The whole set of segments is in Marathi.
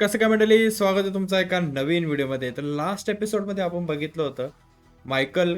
कसं काय मंडळी स्वागत आहे तुमचा एका नवीन व्हिडिओमध्ये. तर लास्ट एपिसोडमध्ये आपण बघितलं होतं मायकल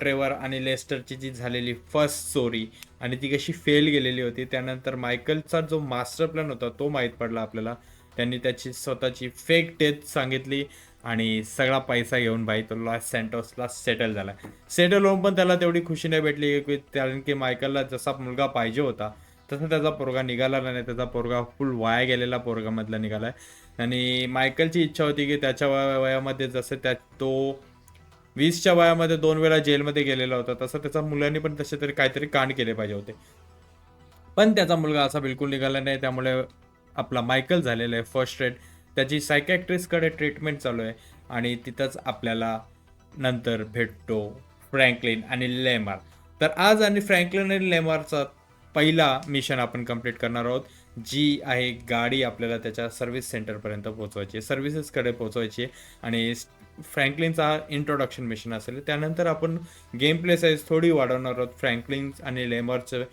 ट्रेवर आणि लेस्टरची जी झालेली फर्स्ट स्टोरी आणि ती कशी फेल गेलेली होती त्यानंतर मायकलचा जो मास्टर प्लॅन होता तो माहीत पडला आपल्याला. त्यांनी त्याची स्वतःची फेक डेथ सांगितली आणि सगळा पैसा घेऊन बाई तो लॉस सँटोसला सेटल झाला. सेटल होऊन पण त्याला तेवढी खुशी नाही भेटली की कारण की मायकलला जसा मुलगा पाहिजे होता तसा त्याचा पोरगा निघाला नाही त्याचा पोरगा फुल वाया गेलेला पोरगामधला निघाला आहे आणि मायकलची इच्छा होती की त्याच्या वया- वयामध्ये जसं त्या तो वीसच्या वयामध्ये दोन वेळा जेलमध्ये गेलेला होता तसं त्याचा मुलांनी पण तसे तरी काहीतरी कांड केले पाहिजे होते. पण त्याचा मुलगा असा बिलकुल निघाला नाही त्यामुळे आपला मायकल झालेला आहे फर्स्ट एड त्याची सायकॅट्रिस्टकडे ट्रीटमेंट चालू आहे आणि तिथंच आपल्याला नंतर भेटतो फ्रँकलिन आणि लेमार. तर आज आणि फ्रँकलिन आणि लेमारचा पहिला मिशन आपण कंप्लीट करणार आहोत जी आहे गाडी आपल्याला त्याच्या सर्व्हिस सेंटरपर्यंत पोहोचवायची आहे. सर्व्हिसेसकडे पोहोचवायची आहे आणि फ्रँकलिनचा हा इंट्रोडक्शन मिशन असेल. त्यानंतर आपण गेम प्ले साईज थोडी वाढवणार आहोत. फ्रँकलिन आणि लेमरचं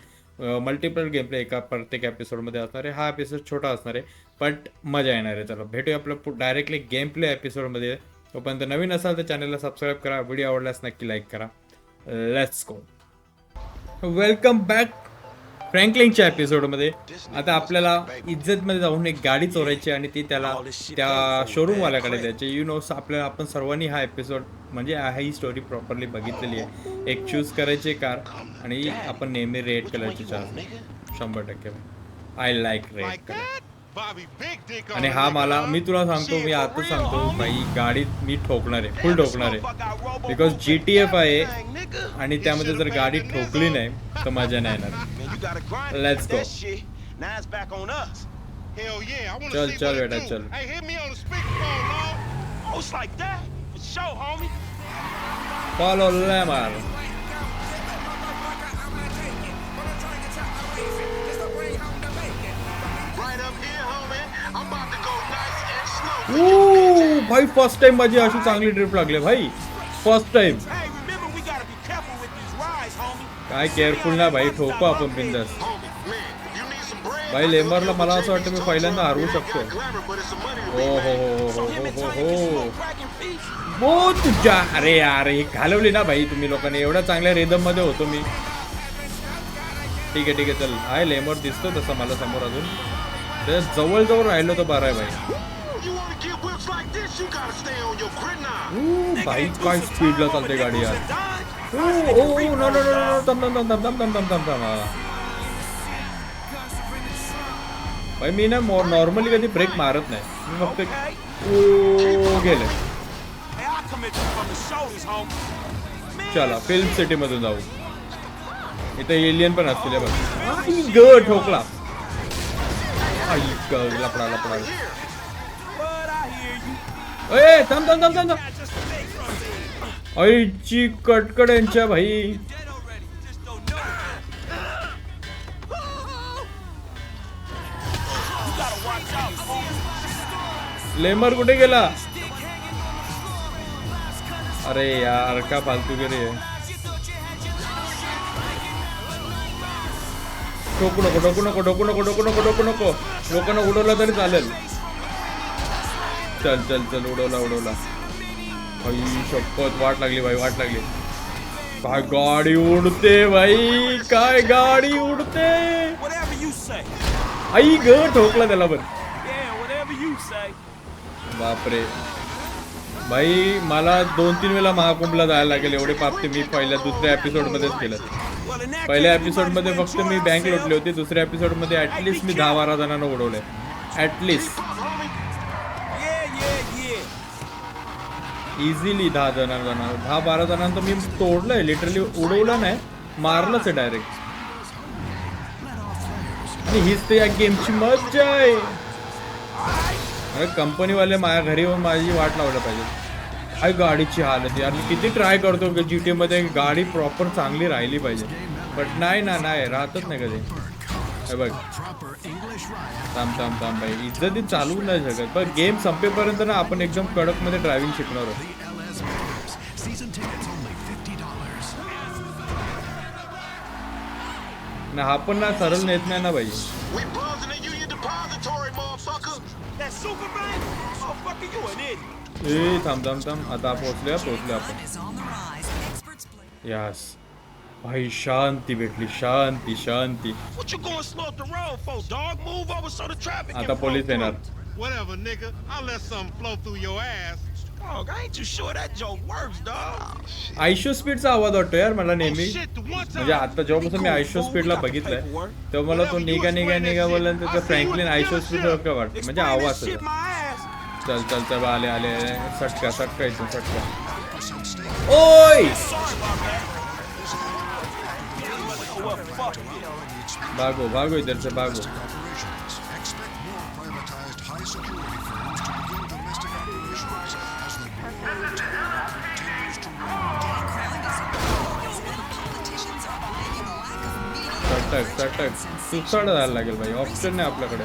मल्टिपल गेम प्ले एका प्रत्येक एपिसोडमध्ये असणार आहे. हा एपिसोड छोटा असणार आहे बट मजा येणार आहे. चला भेटूया आपलं डायरेक्टली गेम प्ले एपिसोडमध्ये तोपर्यंत नवीन असाल तर चॅनलला सबस्क्राईब करा. व्हिडिओ आवडल्यास नक्की लाईक करा. लेट्स गो वेलकम बॅक फ्रँकलिनच्या एपिसोडमध्ये आता आपल्याला इज्जतमध्ये जाऊन एक गाडी चोरायची आणि ती त्याला त्या शोरूमवाल्याकडे द्यायची. यू नो आपल्याला आपण सर्वांनी हा एपिसोड म्हणजे हा ही स्टोरी प्रॉपरली बघितलेली आहे. एक चूज करायची कार आणि आपण नेहमी रेड कलरची चार शंभर टक्के. आय लाईक रेड कलर आणि हा मला मी तुला सांगतो मी आता सांगतो भाई गाडी मी ठोकणार आहे. फुल ठोकणार आहे. बिकॉज जी टी एफ आहे आणि त्यामध्ये जर गाडी ठोकली नाही तर मजा नाही येणार. Let's go. Now it's back on us. Hell yeah, I wanna Chal, see chal, what beta, it do. chal. Hey, hit me on the speakerphone, dog. Oh, it's like that? For sure, homie. Follow Lamar Right up here, homie. I'm about to go nice and slow. भाई फर्स्ट टाइम माझी अशी चांगली ट्रिप लागली भाई फर्स्ट टाइम काय केअरफुल ना भाई ठोको आपण बिंदास. भाई लेमरला मला असं वाटतं मी पहिल्यांदा हरवू शकतो. हो हो हो हो हो हो, हो, हो. हो तुझ्या अरे अरे घालवली ना भाई तुम्ही लोकांनी. एवढ्या चांगल्या रेदममध्ये होतो मी. ठीक आहे ठीक आहे चल. हाय लेमर दिसतो तसा मला समोर अजून. जवळ जवळ राहिलो तो बारा भाई भाई काय स्पीडला चालते गाडी यार. Dodge. oh, no, no, no, no, no, थांब थांब थांब थांब थांब थांब थांब थांब भाई मी ना नॉर्मली कधी ब्रेक मारत नाही मी फक्त ओ गेले चला फिल्म सिटी मधून जाऊ इथे एलियन पण असतील बघ ग ठोकला लपडा लपडा ए थांब थांब थांब थांब आईची कटकड यांच्या भाई. लेमर कुठे गेला? अरे यार का फालतू गे रे ठोकू नको ठोकू नको ठोकू नको ठोकू नको ठोकू नको. लोकांना उडवला तरी चालेल. चल चल चल उडवला उडवला. भाई शपथ वाट लागली भाई वाट लागली काय गाडी उडते भाई काय गाडी उडते. आई ग ठोकला त्याला पण. बापरे भाई मला दोन तीन वेळा महाकुंभला जायला लागेल एवढे पाप ते मी पहिल्या दुसऱ्या एपिसोड मध्येच केलं पहिल्या case, we एपिसोड must मध्ये have फक्त मी बँक. लुटली होती दुसऱ्या एपिसोडमध्ये ऍटलिस्ट मी दहा बारा जणांना उडवले yeah. इझिली दहा जणांना दहा बारा जणांचं मी तोडलंय लिटरली उडवलं नाही मारलंच आहे डायरेक्ट आणि हीच तर या गेमची मज्जा आहे. अरे कंपनीवाले माझ्या घरी येऊन माझी वाट लावलं पाहिजे. काय गाडीची हालत यार मी किती ट्राय करतो की जी टी मध्ये गाडी प्रॉपर चांगली राहिली पाहिजे. बट नाही ना नाही राहतच नाही कधी. बघ. थांब थांब थांब भाई इज्जतीत नाही शकत पण गेम संपेपर्यंत ना आपण एकदम कडकमध्ये ड्रायव्हिंग शिकणार आहोत. ना हा पण ना सरळ नेत नाही ना भाई ए थांब थांब थांब. आता पोहोचल्या पोहोचले आपण. यास भाई शांती भेटली शांती शांती What you going slow up the road for, dog? Move over so the traffic आता can flow पोलीस येणार through. Whatever, nigga. I'll let something flow through your ass. Dog, I ain't too sure that joke works, dog. आयशो स्पीडचा आवाज वाटतो यार मला नेहमी Oh. म्हणजे आता जेव्हापासून मी आयशो स्पीडला बघितलंय तेव्हा मला तो निघा निघा निघा बोलला तर फ्रँकलिन आयशो स्पीड का वाटतं म्हणजे Explain that आवाज shit त्याचा. my ass. चल चल चल आले आले आले. सटका सटका इथून सटका ओय Sorry about that. Oh, politicians are blaming a lack of media सटक सटक सुसाड जायला लागेल भाई ऑप्शन नाही आपल्याकडे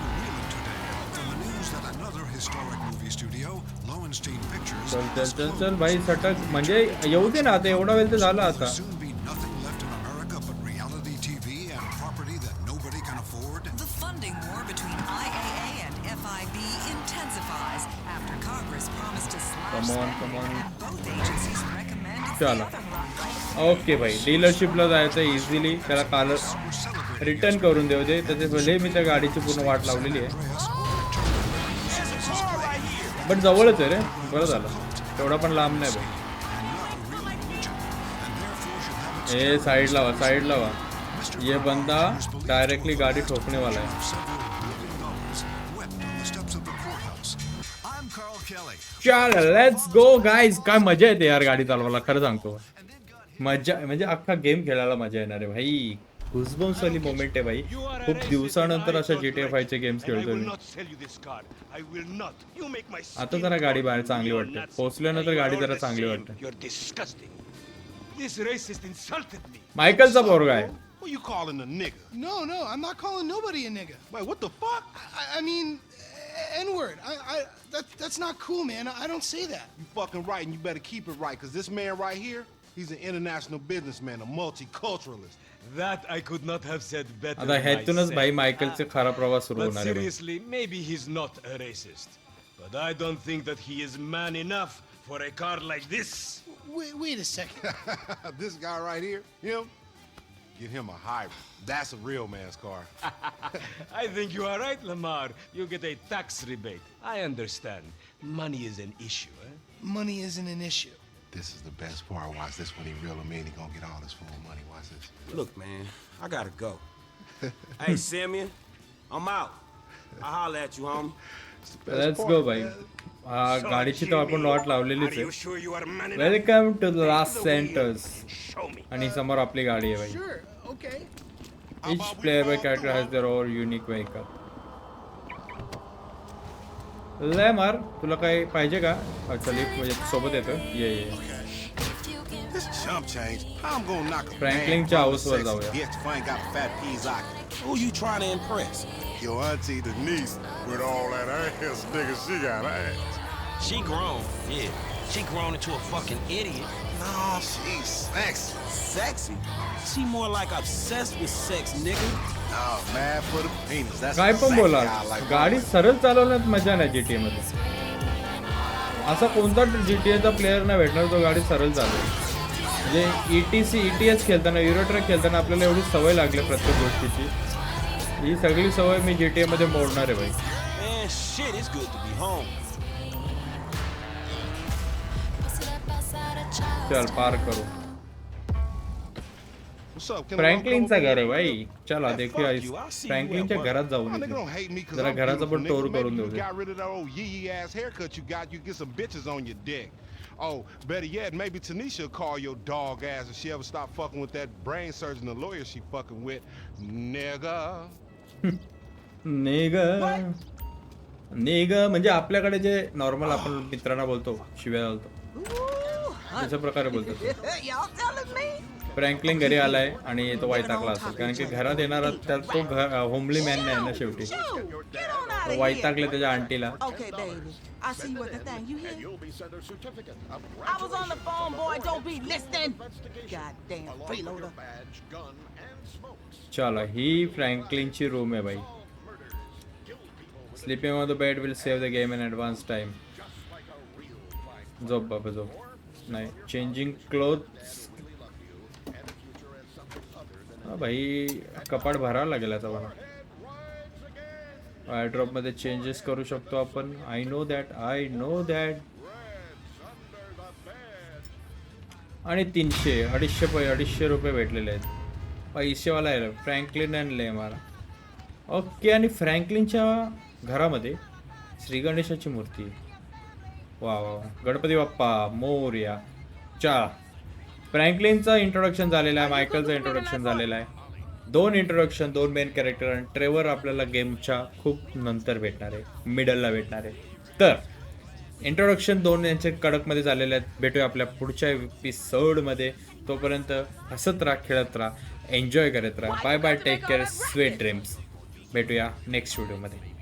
the news that another historic movie studio, Lowenstein Pictures, चल चल has चल closed. चल भाई सटक म्हणजे येऊ दे ना आता एवढा वेळ तर झाला आता Will soon be nothing left in America but reality TV and property that nobody can afford. The funding war between IAA and FIB intensifies after Congress promised to slash Come on, spending, come on. and both agencies recommend it's the चला. ओके भाई डीलरशिपला जायचं इझिली त्याला काल रिटर्न करून देऊ दे. त्याचे भले मी त्या गाडीची पूर्ण वाट लावलेली आहे. बट जवळच आहे रे. बर झालं. तेवढा पण लांब नाही भाई. ए साइड लावा साईड लावा ये बंदा डायरेक्टली गाडी ठोकणे वाला आहे चल लेट्स गो गाईज काय मजा येते यार गाडी चालवायला. खरं सांगतो. मजा म्हणजे अख्खा गेम खेळायला मजा येणार आहे भाई घुसबॉम्स वाली मोमेंट आहे भाई खूप दिवसानंतर अशा जी टी फायचे it. गेम्स मी my आता जरा गाडी. बाहेर चांगली वाटते. पोहोचल्यानंतर गाडी जरा चांगली. वाटते. मायकलचा पोरगा आहे Who you calling a nigga? No, no, I'm not calling nobody a nigga. Wait, what the fuck? I, I mean, N word. I, I, that, that's not cool, man. I don't say that. You fucking right, and you better keep it right, because this man right here, he's an international businessman, a multiculturalist. That I could not have said better. आता ह्यातूनच भाई myself. मायकलचे खरा प्रवास सुरू But होणार आहे भाई. seriously, maybe he's not a racist. But I don't think that he is man enough for a car like this. Wait, wait a second. this guy right here, him, get him a hybrid. That's a real man's car. I think you are right, Lamar. You get a tax rebate. I understand. Money is an issue, eh? Money isn't an issue. This is the best part. Watch this when he reel him in. He gonna get all his full money. Watch this. Look, man, I gotta go. hey, Simeon, I'm out. I'll holler at you, homie. Let's go भाई हा गाडीची तर आपण लॉट लावलेलीच Are you आहे sure you are man enough? Welcome to the last centres Show me. आणि समोर आपली गाडी आहे भाई Sure, okay. Each playable character has their own unique vehicle. लय मार तुला काही पाहिजे का चल एक म्हणजे सोबत येतो ये ये This chump change. How I'm gonna knock a Franklin man Charles from the was sexy out, yeah. bitch if I ain't got a fat piece Who you trying to impress? Your auntie Denise, with all that ass, nigga, she got ass. She grown, yeah. She grown into a fucking idiot. No, she's sexy. Sexy? She more like obsessed with sex, nigga. Oh, mad for the penis. That's काय पण exactly बोला how I like गाडी my सरळ चालवण्यात मजा नाही जीटीए मध्ये असा कोणता जीटीएचा प्लेअर नाही भेटणार जो गाडी सरळ चालवेल म्हणजे ईटीसी ईटीएस खेळताना युरो ट्रक खेळताना आपल्याला एवढी सवय लागली प्रत्येक गोष्टीची. ही सगळी सवय मी जीटीए मध्ये मोडणार आहे भाई. चल पार करू. फ्रँकलिनचा घर आहे भाई. चला देखूया फ्रँकलिनच्या. घरात जाऊन जरा घराचा पण. टोर करून देऊ Oh, better yet, maybe Tanisha will call your dog ass if she ever stop fucking with that brain surgeon, the lawyer she fucking with, nigga. नेग नेग म्हणजे आपल्याकडे जे नॉर्मल आपण मित्रांना बोलतो शिव्या घालतो तशा प्रकारे बोलतो? फ्रँकलिन घरी आलाय आणि तो वैतागला असेल कारण की घरात येणारा त्या तो होमली मॅन नाही ना शेवटी वाईट टाकले त्याच्या आंटीला. चला ही फ्रँकलिन ची रूम आहे बाई sleeping on the bed will save the game in advance time झोप बाबा झोप नाही चेंजिंग क्लोथ भाई कपाट भरावा लागेल आता मला मध्ये चेंजेस करू शकतो आपण. I know that I know that आणि तीनशे अडीचशे पै अडीचशे रुपये भेटलेले आहेत. पैसेवाला आहे फ्रँकलिन आणले मला ओके आणि फ्रँकलिनच्या घरामध्ये श्री गणेशाची मूर्ती आहे. वा वा वा. गणपती बाप्पा मोर्या. चा. फ्रँकलिनचं इंट्रोडक्शन झालेलं आहे मायकलचं इंट्रोडक्शन झालेलं आहे. दोन इंट्रोडक्शन दोन मेन कॅरेक्टर आणि ट्रेवर आपल्याला गेमच्या खूप नंतर भेटणार आहे मिडलला भेटणार आहे. तर इंट्रोडक्शन दोन यांचे कडकमध्ये झालेले आहेत. भेटूया आपल्या पुढच्या एपिसोडमध्ये तोपर्यंत हसत राहा खेळत राहा एन्जॉय करत राहा. Bye bye take care sweet dreams भेटूया नेक्स्ट व्हिडिओमध्ये